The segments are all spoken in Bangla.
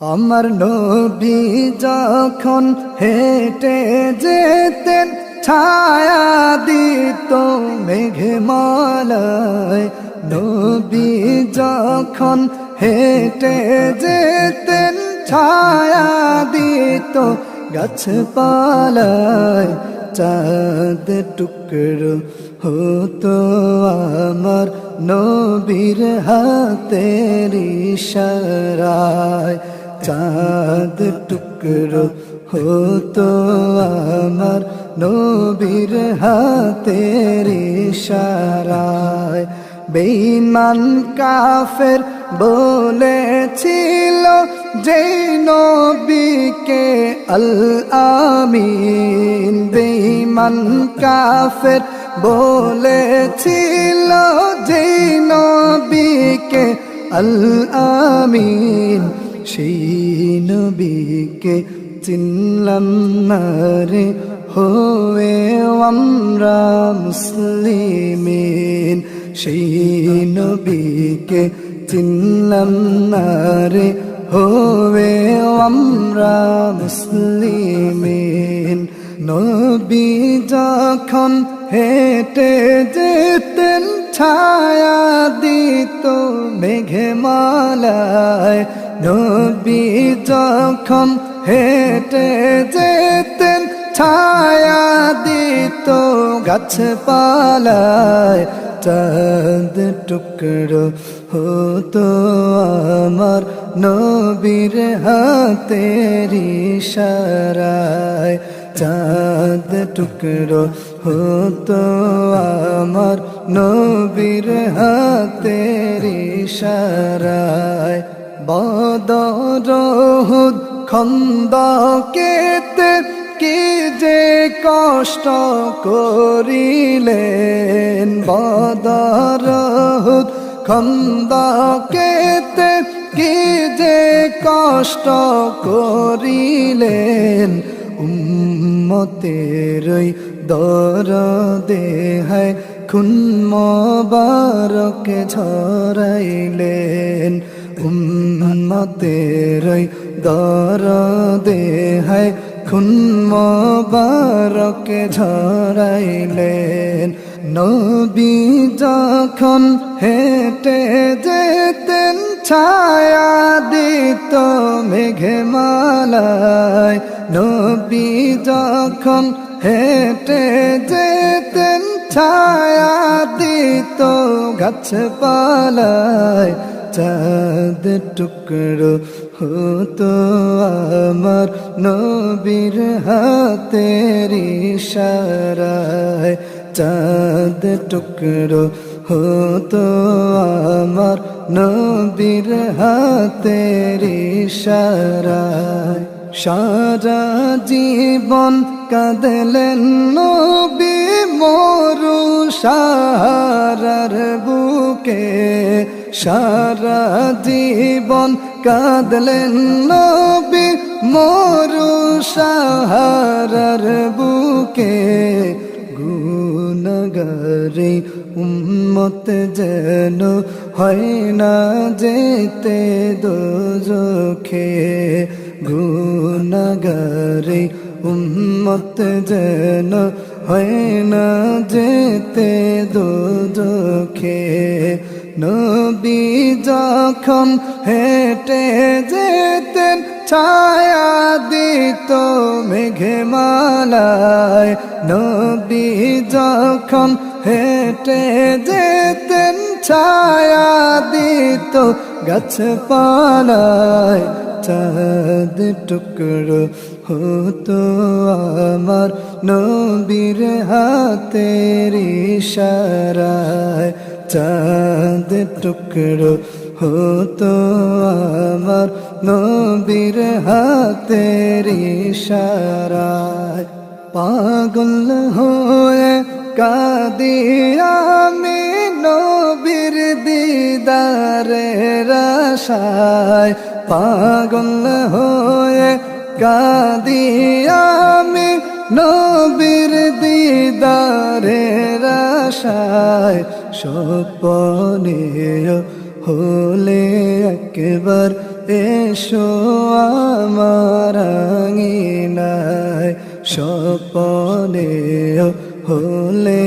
আমার নবী যখন হেঁটে যেতেন, ছায়া দিত মেঘমালায়। নবী যখন হেঁটে যেতেন, ছায়া দিত গাছপালায়। চাঁদ টুকরো হতো আমার নবীর হাতের ইশারায়। চাঁদ টুকরো হতো আমার নবীর হাতের ইশারায়। বেঈমান কাফের বলেছিল যে নবীকে আল আমিন বেঈমান কাফের বলেছিল যে নবীকে আল আমিন সেই নবীকে চিনলাম না রে। হয়ে আমরা মুসলিমিন। সেই নবীকে চিনলাম না রে। হয়ে আমরা মুসলিমিন। নবী যখন হেঁটে যেতেন, ছায়া দিত মেঘে মালায় নবী যখন হেঁটে যেতেন, ছায়া দিত গাছপালায়। চাঁদ টুকরো হতো আমার নবীর হাতের ইশারায়। চাঁদ টুকরো হতো আমার নবীর হাতের ইশারায়। বদরহুদ খন্দকেতে কি যে কষ্ট করিলেন? বদরহুদ খন্দকেতে কি যে কষ্ট করিলেন? উম্মতেরই দর দেহায় খুন মোবারকে ঝরাইলেন উম্মতেরই দর দেহায় খুন মোবারকে ঝরাইলেন নবী যখন হেঁটে যেতেন ছায়া দিত মেঘে মালায় নবী যখন হেঁটে যেতেন ছায়া দিত গাছপালায় চাঁদ টুকরো হতো আমার নবীর হাতের ইশারায়। চাঁদ টুকরো হতো আমার নবীর হাতের ইশারায়। সারা জীবন কাঁদলেন নবী মরু সারার বুকে। সারা জীবন কাঁদলেন নবী মরু সাহারার বুকে। গুণগারে উম্মত যেন হয় না যেতে দোজখে গুণগারে উম্মত যেন হয় না যেতে দোজখে নবী যখন হেঁটে যেতেন, ছায়া দিত মেঘে মালায় নবী যখন হেঁটে যেতেন, ছায়া দিত গাছপালায়। চাঁদ টুকরো হতো আমার নবীর হাতের ইশারায়। চাঁদ টুকরো হতো আমার নবীর হাতের ইশারায়। পাগল হয়ে কাদি আমি নবীর দিদারের আশায়। পাগল হয়ে কাদি আমি নবীর দিদারের আশায়। স্বপনে হলে একবার এসো আমার আঙিনায়। স্বপনে হলে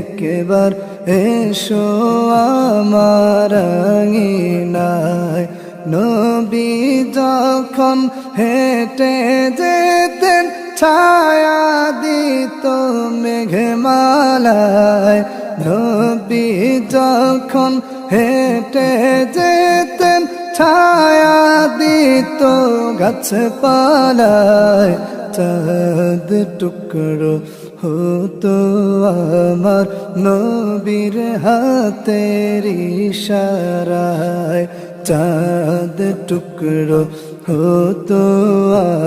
একবার এসো আমার আঙিনায়। নবী যখন হেঁটে যেতেন ছায়া দিত মেঘমালায়। নবী যখন হেঁটে যেতেন, ছায়া দিত গাছপালায়। চাঁদ টুকরো হতো আমার নবীর হাতের ইশারায়। চাঁদ টুকরো হতো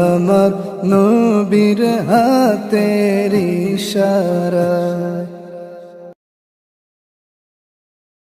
আমার নবীর হাতের ইশারায়